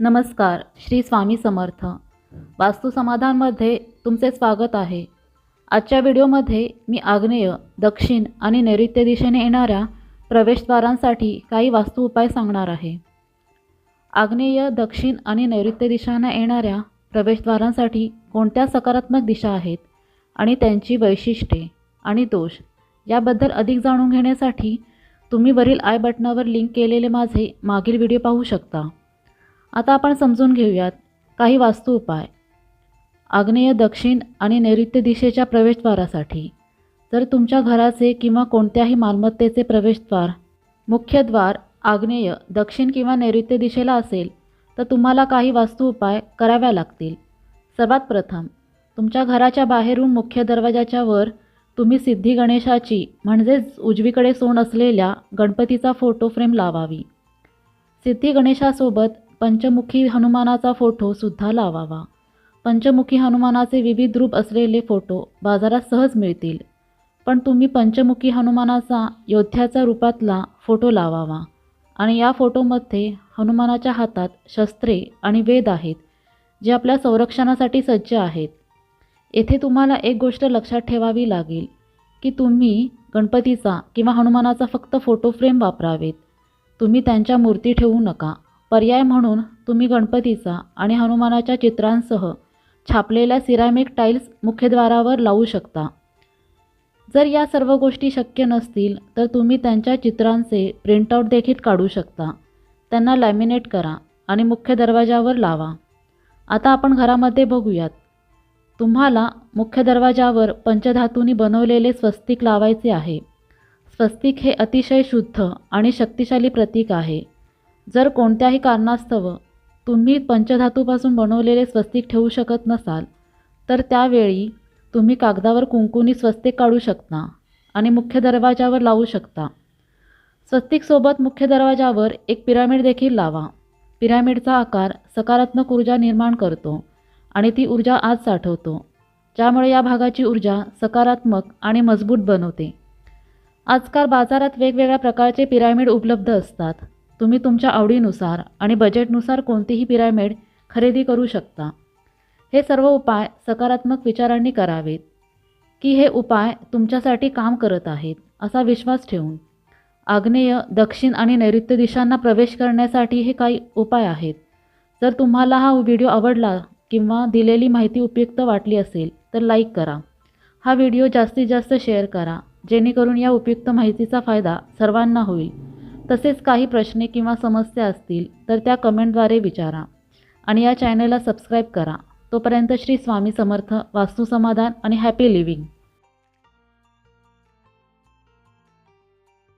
नमस्कार श्री स्वामी समर्थ. वास्तू समाधानमध्ये तुमचे स्वागत आहे. आजच्या व्हिडिओमध्ये मी आग्नेय दक्षिण आणि नैऋत्य दिशेने येणाऱ्या प्रवेशद्वारांसाठी काही वास्तू उपाय सांगणार आहे. आग्नेय दक्षिण आणि नैऋत्य दिशांना येणाऱ्या प्रवेशद्वारांसाठी कोणत्या सकारात्मक दिशा आहेत आणि त्यांची वैशिष्ट्ये आणि दोष याबद्दल अधिक जाणून घेण्यासाठी तुम्ही वरील आय बटनावर लिंक केलेले माझे मागील व्हिडिओ पाहू शकता. आता आपण समजून घेऊयात काही वास्तू उपाय. आग्नेय दक्षिण आणि नैऋत्य दिशेच्या प्रवेशद्वारासाठी जर तुमच्या घराचे किंवा कोणत्याही मालमत्तेचे प्रवेशद्वार मुख्य द्वार आग्नेय दक्षिण किंवा नैऋत्य दिशेला असेल तर तुम्हाला काही वास्तू उपाय कराव्या लागतील. सर्वात प्रथम तुमच्या घराच्या बाहेरून मुख्य दरवाजाच्या वर तुम्ही सिद्धी गणेशाची म्हणजेच उजवीकडे सोंड असलेल्या गणपतीचा फोटो फ्रेम लावावी. सिद्धी गणेशासोबत पंचमुखी हनुमानाचा फोटोसुद्धा लावावा. पंचमुखी हनुमानाचे विविध रूप असलेले फोटो बाजारात सहज मिळतील पण तुम्ही पंचमुखी हनुमानाचा योद्ध्याचा रूपातला फोटो लावावा आणि या फोटोमध्ये हनुमानाच्या हातात शस्त्रे आणि वेद आहेत जे आपल्या संरक्षणासाठी सज्ज आहेत. येथे तुम्हाला एक गोष्ट लक्षात ठेवावी लागेल की तुम्ही गणपतीचा किंवा हनुमानाचा फक्त फोटो फ्रेम वापरावेत. तुम्ही त्यांच्या मूर्ती ठेवू नका. पर्याय म्हणून तुम्ही गणपतीचा आणि हनुमानाच्या चित्रांसह छापलेल्या सिरामिक टाईल्स मुख्यद्वारावर लावू शकता. जर या सर्व गोष्टी शक्य नसतील तर तुम्ही त्यांच्या चित्रांचे प्रिंटआउट देखील काढू शकता. त्यांना लॅमिनेट करा आणि मुख्य दरवाजावर लावा. आता आपण घरामध्ये बघूयात. तुम्हाला मुख्य दरवाजावर पंचधातूंनी बनवलेले स्वस्तिक लावायचे आहे. स्वस्तिक हे अतिशय शुद्ध आणि शक्तिशाली प्रतीक आहे. जर कोणत्याही कारणास्तव तुम्ही पंचधातूपासून बनवलेले स्वस्तिक ठेवू शकत नसाल तर त्यावेळी तुम्ही कागदावर कुंकुनी स्वस्तिक काढू शकता आणि मुख्य दरवाजावर लावू शकता. स्वस्तिकसोबत मुख्य दरवाजावर एक पिरामिड देखील लावा. पिरामिडचा आकार सकारात्मक ऊर्जा निर्माण करतो आणि ती ऊर्जा आज साठवतो ज्यामुळे या भागाची ऊर्जा सकारात्मक आणि मजबूत बनवते. आजकाल बाजारात वेगवेगळ्या प्रकारचे पिरामिड उपलब्ध असतात. तुम्ही तुमच्या आवडीनुसार आणि बजेटनुसार कोणतीही पिरामिड खरेदी करू शकता. हे सर्व उपाय सकारात्मक विचारांनी करावेत की हे उपाय तुमच्यासाठी काम करत आहेत असा विश्वास ठेवून. आग्नेय दक्षिण आणि नैऋत्य दिशांना प्रवेश करण्यासाठी हे काही उपाय आहेत. जर तुम्हाला हा व्हिडिओ आवडला किंवा दिलेली माहिती उपयुक्त वाटली असेल तर लाईक करा. हा व्हिडिओ जास्तीत जास्त शेअर करा जेणेकरून या उपयुक्त माहितीचा फायदा सर्वांना होईल. तसेच काही प्रश्न किंवा समस्या असतील तर त्या कमेंटद्वारे विचारा. आणि या चॅनलला सबस्क्राईब करा. तोपर्यंत श्री स्वामी समर्थ वास्तुसमाधान आणि हॅपी लिव्हिंग.